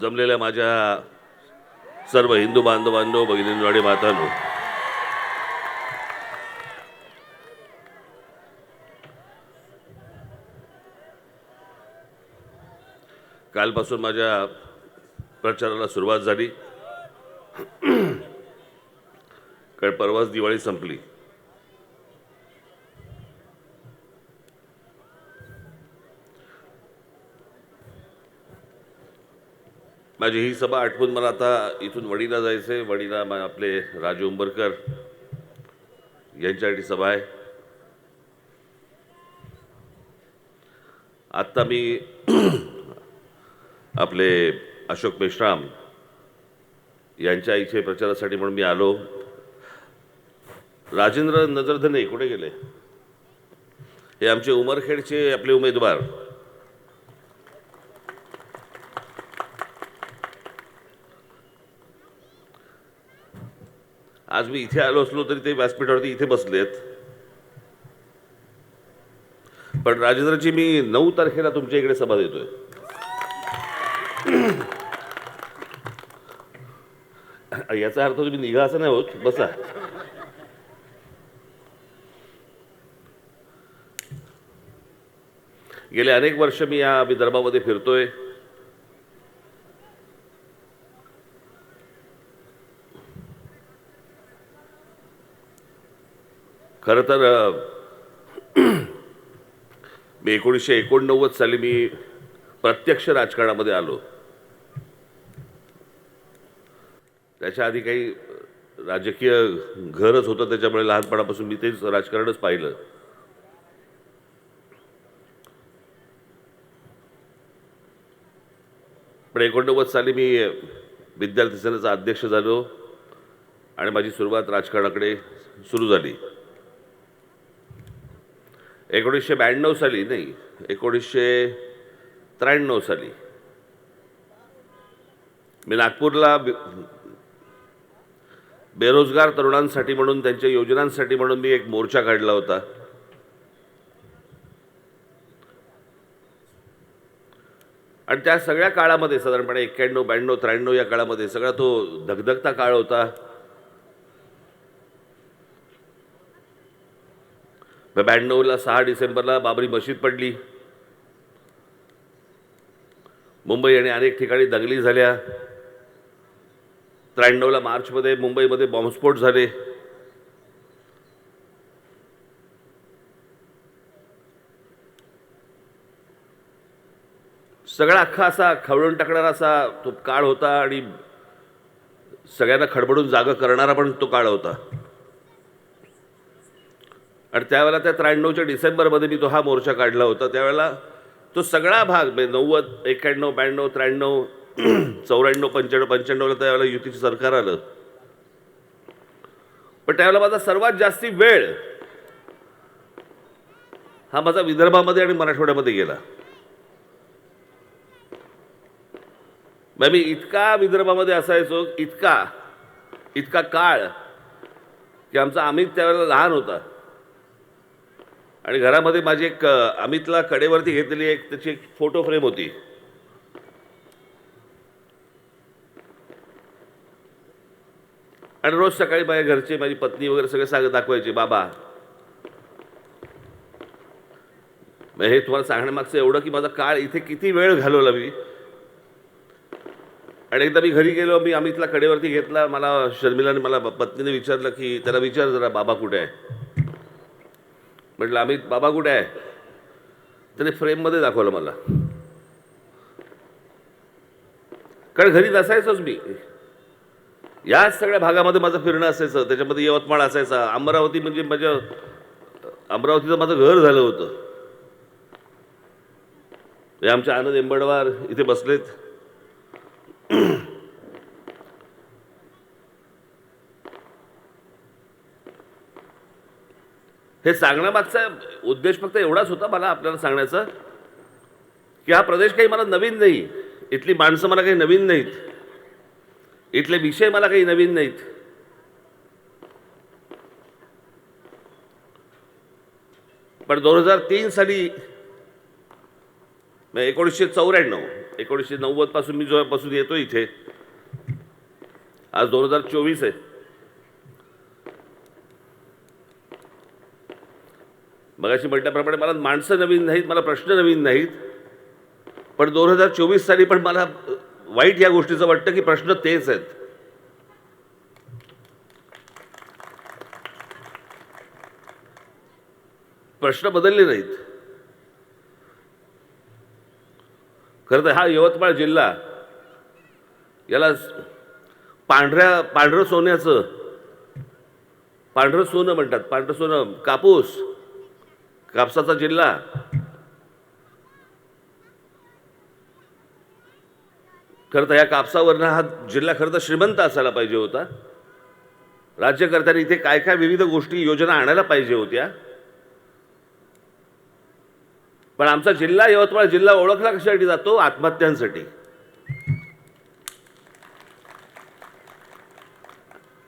जमलेल्या माझ्या सर्व हिंदू बांधवांनो भगिनींनो आणि मातांनो कालपासून माझ्या प्रचाराला सुरुवात झाली. कारण परवाच दिवाळी संपली. माझी ही सभा आठवून मला आता इथून वडीला जायचं आहे वडीला आपले राजू उंबरकर यांच्यासाठी सभा आहे. आत्ता मी आपले अशोक मेश्राम यांच्या इथे प्रचारासाठी म्हणून मी आलो. राजेंद्र नजरधने कुठे गेले? हे आमचे उमरखेडचे आपले उमेदवार. आज मी इथे आलो असलो तरी ते व्यासपीठावरती इथे बसलेत. पण राजेंद्रची मी नऊ तारखेला तुमच्या इकडे सभा देतोय. याचा अर्थ तुम्ही निघा असं नाही होत बसा. गेले अनेक वर्ष मी या विदर्भामध्ये फिरतोय. खरं तर मी एकोणीसशे एकोणनव्वद साली मी प्रत्यक्ष राजकारणामध्ये आलो. त्याच्या आधी काही राजकीय घरच होतं त्याच्यामुळे लहानपणापासून मी तेच राजकारणच पाहिलं. पण एकोणनव्वद साली मी विद्यार्थी सेनेचा अध्यक्ष झालो आणि माझी सुरुवात राजकारणाकडे सुरू झाली. एकोणीसशे ब्याण्णव साली नाही एकोणीसशे त्र्याण्णव साली. मी नागपूरला बे- बेरोजगार तरुणांसाठी म्हणून त्यांच्या योजनांसाठी म्हणून मी एक मोर्चा काढला होता. आणि त्या सगळ्या काळामध्ये साधारणपणे एक्क्याण्णव ब्याण्णव त्र्याण्णव या काळामध्ये सगळा तो धगधगता काळ होता. ब्याण्णवला सहा डिसेंबरला बाबरी मशीद पडली. मुंबई आणि अनेक ठिकाणी दंगली झाल्या. त्र्याण्णवला मार्चमध्ये मुंबईमध्ये बॉम्बस्फोट झाले. सगळा अख्खा असा खवळून टाकणारा असा तो काळ होता आणि सगळ्यांना खडबडून जागं करणारा पण तो काळ होता. आणि त्यावेळेला त्या त्र्याण्णवच्या डिसेंबरमध्ये मी तो हा मोर्चा काढला होता. त्यावेळेला तो सगळा भाग म्हणजे नव्वद एक्क्याण्णव ब्याण्णव त्र्याण्णव चौऱ्याण्णव पंच्याण्णव पंच्याण्णवला त्यावेळेला युतीचं सरकार आलं. पण त्यावेळेला माझा सर्वात जास्ती वेळ हा माझा विदर्भामध्ये आणि मराठवाड्यामध्ये गेला. म्हणजे मी इतका विदर्भामध्ये असायचो इतका इतका काळ की आमचा अमित त्यावेळेला लहान होता. आणि घरामध्ये माझी एक अमितला कडेवरती घेतलेली एक त्याची एक फोटो फ्रेम होती. आणि रोज सकाळी माझ्या घरचे माझी पत्नी वगैरे सगळे सांग दाखवायचे बाबा हे तुम्हाला सांगण्यामागचं एवढं की माझा काळ इथे किती वेळ घालवला मी. आणि एकदा मी घरी गेलो मी अमितला कडेवरती घेतला. मला शर्मिलाने मला पत्नीने विचारलं की त्याला विचार जरा बाबा कुठे आहे? म्हटलं आम्ही बाबा कुठे आहे? त्याने फ्रेममध्ये दाखवलं मला. कारण घरी नसायचोच मी. याच सगळ्या भागामध्ये माझं फिरणं असायचं त्याच्यामध्ये यवतमाळ असायचा. अमरावती म्हणजे माझ्या अमरावतीचं माझं घर झालं होतं. हे आमच्या आनंद एंबडवार इथे बसलेत. हे सांगण्यामागचा उद्देश फक्त एवढाच होता मला आपल्याला सांगण्याचा की हा प्रदेश काही मला नवीन नाही. इथली माणसं मला काही नवीन नाहीत. इथले विषय मला काही नवीन नाहीत. पण दोन हजार तीन साली एकोणीसशे चौऱ्याण्णव एकोणीसशे नव्वदपासून मी जेव्हापासून येतो इथे. आज दोन हजार चोवीस आहे. मगाशी म्हटल्याप्रमाणे मला माणसं नवीन नाहीत मला प्रश्न नवीन नाहीत. पण दोन हजार चोवीस साली पण मला वाईट या गोष्टीचं वाटतं की प्रश्न तेच आहेत. प्रश्न बदलले नाहीत. खरं तर हा यवतमाळ जिल्हा याला पांढऱ्या पांढरं सोन्याचं पांढरं सोनं म्हणतात पांढरं सोनं कापूस कापसाचा जिल्हा. खरं तर या कापसावरनं हा जिल्हा खरं तर श्रीमंत असायला पाहिजे होता. राज्यकर्त्यांनी इथे काय काय विविध गोष्टी योजना आणायला पाहिजे होत्या. पण आमचा जिल्हा यवतमाळ जिल्हा ओळखला कशासाठी जातो? आत्महत्यांसाठी.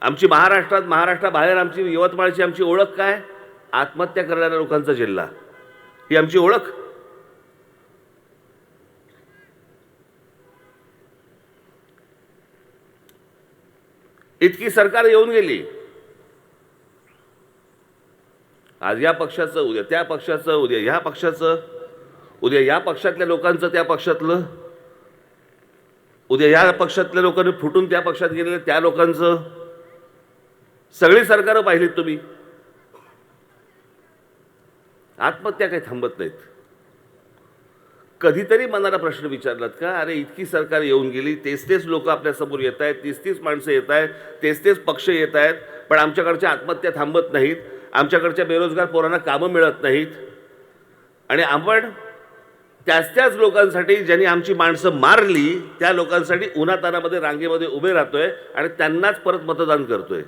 आमची महाराष्ट्रात महाराष्ट्राबाहेर आमची यवतमाळची आमची ओळख काय? आत्महत्या करणाऱ्या लोकांचा जिल्हा. ही आमची ओळख. इतकी सरकार येऊन गेली. आज या पक्षाचं उद्या त्या पक्षाचं उद्या ह्या पक्षाचं उद्या या पक्षातल्या लोकांचं त्या पक्षातलं उद्या या पक्षातल्या लोकांनी फुटून त्या पक्षात गेलेलं त्या लोकांचं. सगळी सरकारं पाहिलीत तुम्ही. आत्महत्या काही थांबत नाहीत. कधीतरी मनाला प्रश्न विचारलात का अरे इतकी सरकार येऊन गेली तेच तेच लोक आपल्यासमोर येत आहेत तीस तीस माणसं येत आहेत तेच तेच पक्ष येत आहेत पण आमच्याकडच्या आत्महत्या थांबत नाहीत आमच्याकडच्या बेरोजगार पोरांना कामं मिळत नाहीत. आणि आपण त्याच त्याच लोकांसाठी ज्यांनी आमची माणसं मारली त्या लोकांसाठी उन्हातानामध्ये रांगेमध्ये उभे राहतोय आणि त्यांनाच परत मतदान करतोय.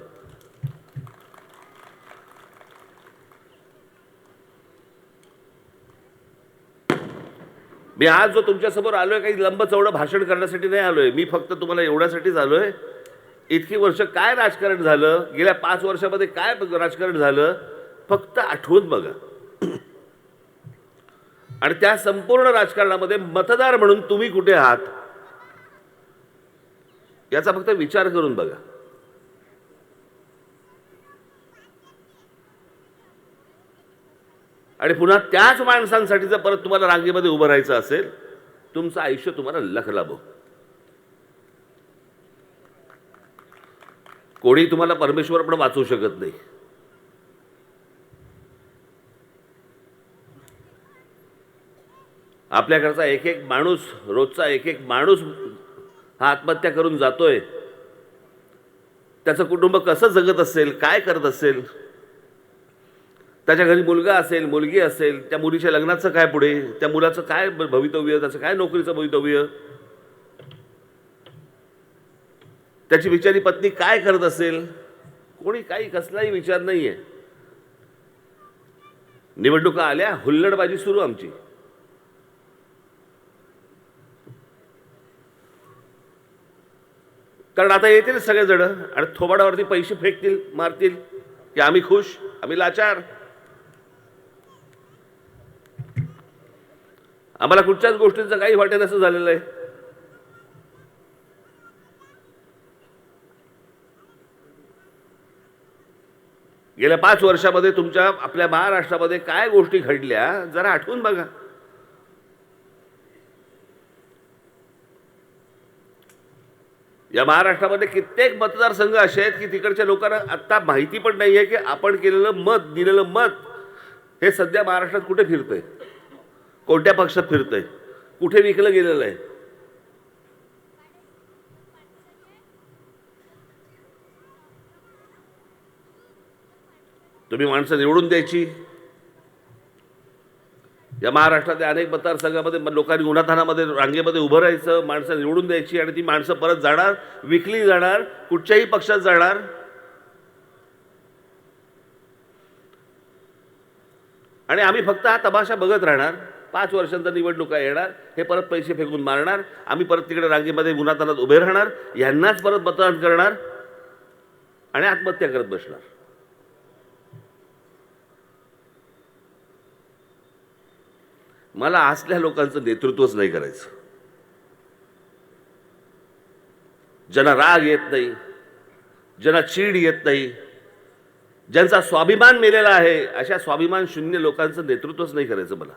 मी आज जो तुमच्यासमोर आलो आहे काही लंब चौडं भाषण करण्यासाठी नाही आलो आहे मी फक्त तुम्हाला एवढ्यासाठीच आहे इतकी वर्ष काय राजकारण झालं? गेल्या पाच वर्षामध्ये काय राजकारण झालं? फक्त आठवून बघा. आणि त्या संपूर्ण राजकारणामध्ये मतदार म्हणून तुम्ही कुठे आहात? याचा फक्त विचार करून बघा. आणि पुन्हा त्याच माणसांसाठी जर परत तुम्हाला रांगेमध्ये उभं राहायचं असेल तुमचं आयुष्य तुम्हाला लख लाभो कोणी तुम्हाला परमेश्वर पण वाचवू शकत नाही. आपल्याकडचा एक एक माणूस रोजचा एक एक माणूस हा आत्महत्या करून जातोय. त्याचं कुटुंब कसं जगत असेल काय करत असेल त्याच्या घरी मुलगा असेल मुलगी असेल त्या मुलीच्या लग्नाचं काय पुढे? त्या मुलाचं काय भवितव्य? त्याचं काय नोकरीचं भवितव्य? त्याची बिचारी पत्नी काय करत असेल? कोणी काही कसलाही विचार नाहीये. निवडणुका आल्या हुल्लडबाजी सुरू आमची. कारण आता येतील सगळेजण आणि थोबाडावरती पैसे फेकतील मारतील की आम्ही खुश आम्ही लाचार. आम्हाला कुठच्याच गोष्टीचं काही वाटेल असं झालेलं आहे गेल्या पाच वर्षामध्ये तुमच्या आपल्या महाराष्ट्रामध्ये काय गोष्टी घडल्या जरा आठवून बघा. या महाराष्ट्रामध्ये कित्येक मतदारसंघ असे आहेत की तिकडच्या लोकांना आत्ता माहिती पण नाही आहे की आपण केलेलं मत दिलेलं मत हे सध्या महाराष्ट्रात कुठे फिरतंय. कोणत्या पक्षात फिरतंय? कुठे विकलं गेलेलं आहे? तुम्ही माणसं निवडून द्यायची. या महाराष्ट्रातल्या अनेक मतदारसंघामध्ये लोकांनी उन्हातानामध्ये रांगेमध्ये उभं राहायचं माणसं निवडून द्यायची आणि ती माणसं परत जाणार विकली जाणार कुठच्याही पक्षात जाणार. आणि आम्ही फक्त हा तमाशा बघत राहणार. पाच वर्षांचा निवडणुका येणार हे परत पैसे फेकून मारणार आम्ही परत तिकडे रांगेमध्ये गुणातानात उभे राहणार यांनाच परत मतदान करणार आणि आत्महत्या करत बसणार. मला असल्या लोकांचं नेतृत्वच नाही करायचं. ज्यांना राग येत नाही ज्यांना चीड येत नाही ज्यांचा स्वाभिमान मेलेला आहे अशा स्वाभिमान शून्य लोकांचं नेतृत्वच नाही करायचं मला.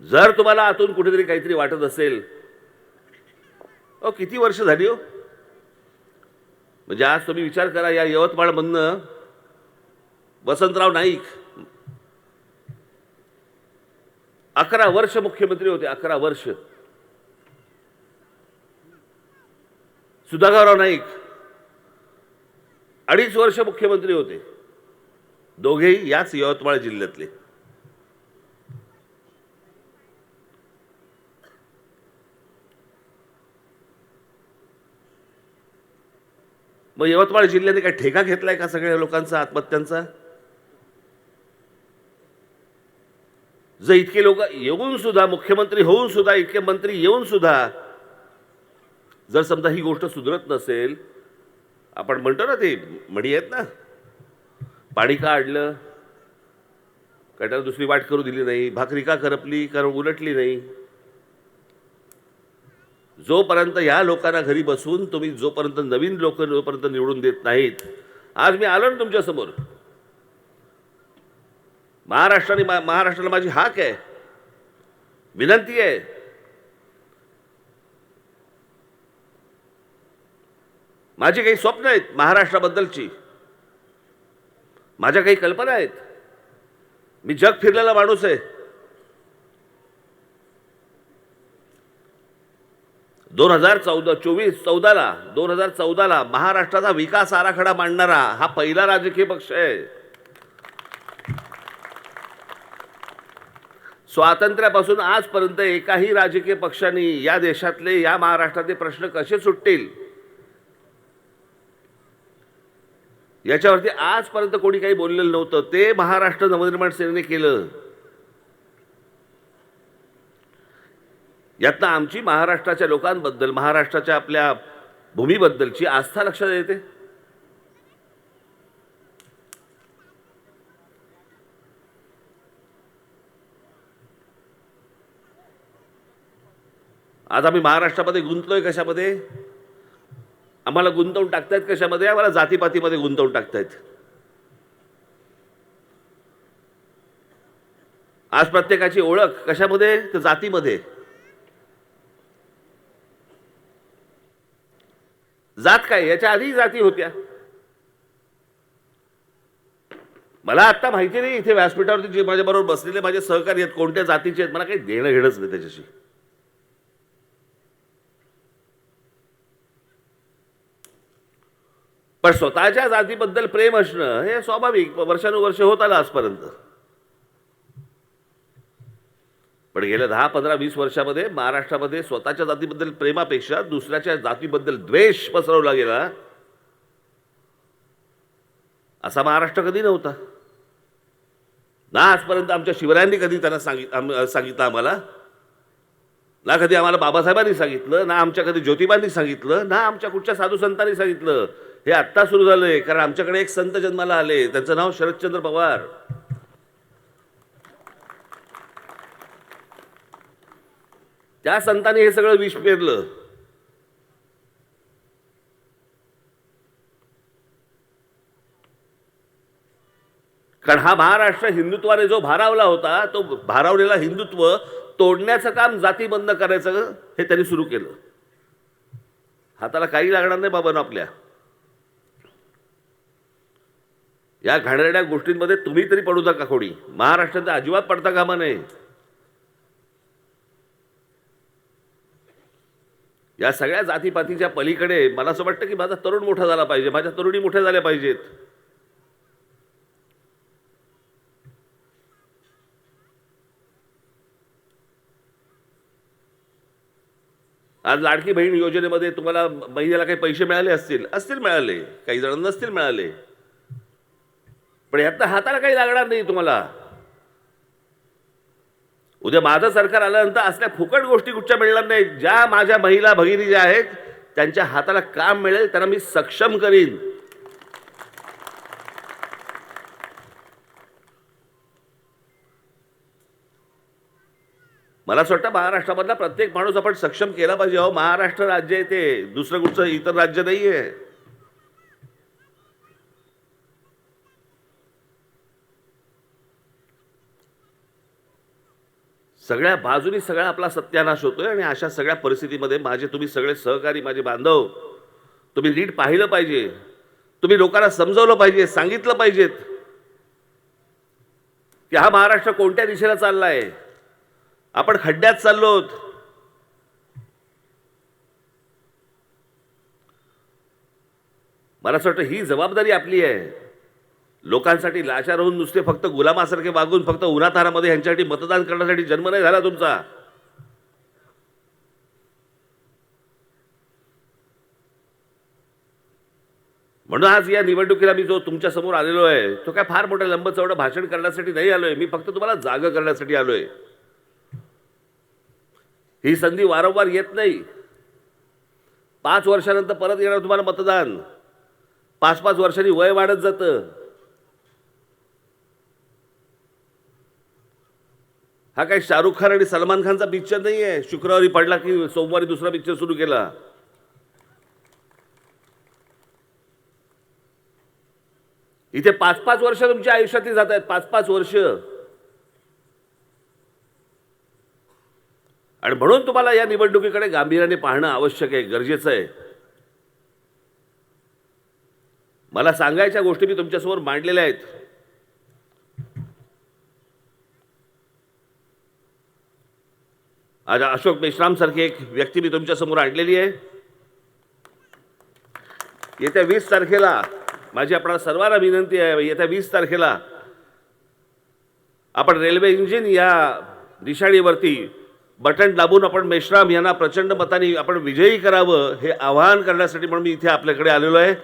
जर तुम्हाला आतून कुठेतरी काहीतरी वाटत असेल अ किती वर्ष झाली हो? म्हणजे आज तुम्ही विचार करा या यवतमाळमधनं वसंतराव नाईक अकरा वर्ष मुख्यमंत्री होते अकरा वर्ष. सुधाकरराव नाईक अडीच वर्ष मुख्यमंत्री होते. दोघेही याच यवतमाळ जिल्ह्यातले. मग यवतमाळ जिल्ह्याने काय ठेका घेतलाय का सगळ्या लोकांचा आत्महत्यांचा? जर इतके लोक येऊन सुद्धा मुख्यमंत्री होऊन सुद्धा इतके मंत्री येऊन सुद्धा जर समजा ही गोष्ट सुधरत नसेल आपण म्हणतो ना ते म्हणी आहेत ना पाणी का अडलं काय त्याला दुसरी वाट करू दिली नाही भाकरी का करपली कारण उलटली नाही? जोपर्यंत ह्या लोकांना घरी बसून तुम्ही जोपर्यंत नवीन लोक जोपर्यंत निवडून देत नाहीत आज मी आलो ना तुमच्यासमोर महाराष्ट्राने मा- महाराष्ट्राला माझी हाक आहे. विनंती आहे. माझी काही स्वप्न आहेत महाराष्ट्राबद्दलची. माझ्या काही कल्पना आहेत. मी जग फिरलेला माणूस आहे. दोन हजार चौदा चोवीस चौदाला दोन हजार चौदाला महाराष्ट्राचा विकास आराखडा मांडणारा हा पहिला राजकीय पक्ष आहे. स्वातंत्र्यापासून आजपर्यंत एकाही राजकीय पक्षाने या देशातले या महाराष्ट्रातले प्रश्न कसे सुटतील? याच्यावरती आजपर्यंत कोणी काही बोललेलं नव्हतं. ते महाराष्ट्र नवनिर्माण सेनेने केलं. यातनं आमची महाराष्ट्राच्या लोकांबद्दल महाराष्ट्राच्या आपल्या भूमीबद्दलची आस्था लक्षात येते. आज आम्ही महाराष्ट्रामध्ये गुंतलोय कशामध्ये? आम्हाला गुंतवून टाकतायत कशामध्ये? आम्हाला जातीपातीमध्ये गुंतवून टाकतायत. आज प्रत्येकाची ओळख कशामध्ये? तर जातीमध्ये. जात काय? याच्या आधी जाती होत्या. मला आत्ता माहिती नाही इथे व्यासपीठावरती जे माझ्याबरोबर बसलेले माझे सहकारी आहेत कोणत्या जातीचे आहेत मला काही देणं घेणंच नाही त्याच्याशी. पण स्वतःच्या जातीबद्दल प्रेम असणं हे स्वाभाविक वर्षानुवर्ष होत आलं आजपर्यंत. पण गेल्या दहा पंधरा वीस वर्षामध्ये महाराष्ट्रामध्ये स्वतःच्या जातीबद्दल प्रेमापेक्षा दुसऱ्याच्या जातीबद्दल द्वेष पसरवला गेला. असा महाराष्ट्र कधी नव्हता. ना आजपर्यंत आमच्या शिवरायांनी कधी त्यांना सांगित आम- सांगितलं आम्हाला. ना कधी आम्हाला बाबासाहेबांनी सांगितलं ना आमच्या कधी ज्योतिबांनी सांगितलं ना आमच्या कुठच्या साधू संतांनी सांगितलं. हे आत्ता सुरू झालंय कारण आमच्याकडे एक संत जन्माला आले त्यांचं नाव शरदचंद्र पवार. त्या संतांनी हे सगळं विष पेरलं. कारण हा महाराष्ट्र हिंदुत्वाने जो भारावला होता तो भारावलेला हिंदुत्व तोडण्याचं काम जातीबंद करायचं हे त्यांनी सुरू केलं. हाताला काही लागणार नाही बाबा आपल्या. या घाणेरड्या गोष्टींमध्ये तुम्ही तरी पडू नका कोणी महाराष्ट्रात अजिबात पडता कामा नये. या सगळ्या जातीपातीच्या पलीकडे मला असं वाटतं की माझा तरुण मोठा झाला पाहिजे माझ्या तरुणी मोठ्या झाल्या पाहिजेत. आज लाडकी बहीण योजनेमध्ये तुम्हाला महिन्याला काही पैसे मिळाले असतील? असतील मिळाले. काही जणांना नसतील मिळाले. पण यात हाताला काही लागणार नाही तुम्हाला. उद्या माझं सरकार आल्यानंतर असल्या फुकट गोष्टी कुठच्या मिळणार नाही ज्या माझ्या महिला भगिनी ज्या आहेत त्यांच्या हाताला काम मिळेल त्यांना मी सक्षम करीन. मला असं वाटतं महाराष्ट्रामधला प्रत्येक माणूस आपण सक्षम केला पाहिजे. अहो महाराष्ट्र राज्य आहे ते. दुसरं कुठचं इतर राज्य नाही आहे सगळ्या बाजूनी सगळा आपला सत्यानाश होतोय आणि अशा सगळ्या परिस्थितीमध्ये माझे तुम्ही सगळे सहकारी माझे बांधव तुम्ही नीट पाहिलं पाहिजे. तुम्ही लोकांना समजवलं पाहिजे सांगितलं पाहिजेत. की हा महाराष्ट्र कोणत्या दिशेला चाललाय? आपण खड्ड्यात चाललोत. मला असं वाटतं ही जबाबदारी आपली आहे. लोकांसाठी लाशा राहून नुसते फक्त गुलामासारखे वागून फक्त उन्हातारामध्ये ह्यांच्यासाठी मतदान करण्यासाठी जन्म नाही झाला तुमचा. म्हणून आज या निवडणुकीला मी जो तुमच्यासमोर आलेलो आहे तो काय फार मोठं लंबचवडं भाषण करण्यासाठी नाही आलोय. मी फक्त तुम्हाला जाग करण्यासाठी आलोय. ही संधी वारंवार येत नाही. पाच वर्षानंतर परत येणार तुम्हाला मतदान. पाच पाच वर्षांनी वय वाढत जातं. हा काही शाहरुख खान आणि सलमान खानचा पिक्चर नाही आहे शुक्रवारी पडला की सोमवारी दुसरा पिक्चर सुरू केला. इथे पाच पाच वर्ष तुमच्या आयुष्यातली जात आहेत. पाच पाच वर्ष. आणि म्हणून तुम्हाला या निवडणुकीकडे गांभीर्याने पाहणं आवश्यक आहे गरजेचं आहे. मला सांगायच्या गोष्टी मी तुमच्यासमोर मांडलेल्या आहेत. आज अशोक मेश्रामसारखी एक व्यक्ती मी तुमच्यासमोर आणलेली आहे. येत्या वीस तारखेला माझी आपणाला सर्वांना विनंती आहे येत्या वीस तारखेला आपण रेल्वे इंजिन या दिशाणीवरती बटन दाबून आपण मेश्राम यांना प्रचंड मताने आपण विजयी करावं हे आवाहन करण्यासाठी म्हणून मी इथे आपल्याकडे आलेलो आहे.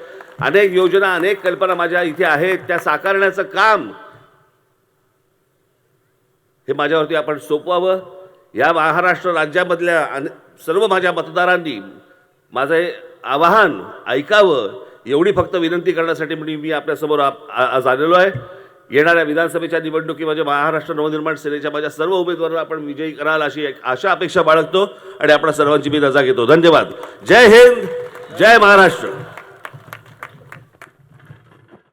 अनेक योजना अनेक कल्पना माझ्या इथे आहेत. त्या साकारण्याचं काम हे माझ्यावरती आपण सोपवावं. या महाराष्ट्र राज्यामधल्या अने सर्व माझ्या मतदारांनी माझं हे आवाहन ऐकावं एवढी फक्त विनंती करण्यासाठी म्हणजे मी आपल्यासमोर आप- आज आलेलो आहे. येणाऱ्या विधानसभेच्या निवडणुकीमध्ये महाराष्ट्र नवनिर्माण सेनेच्या माझ्या सर्व उमेदवारांना आपण विजयी कराल अशी एक आशा अपेक्षा बाळगतो आणि आपल्या सर्वांची मी रजा घेतो. धन्यवाद. जय हिंद जय महाराष्ट्र.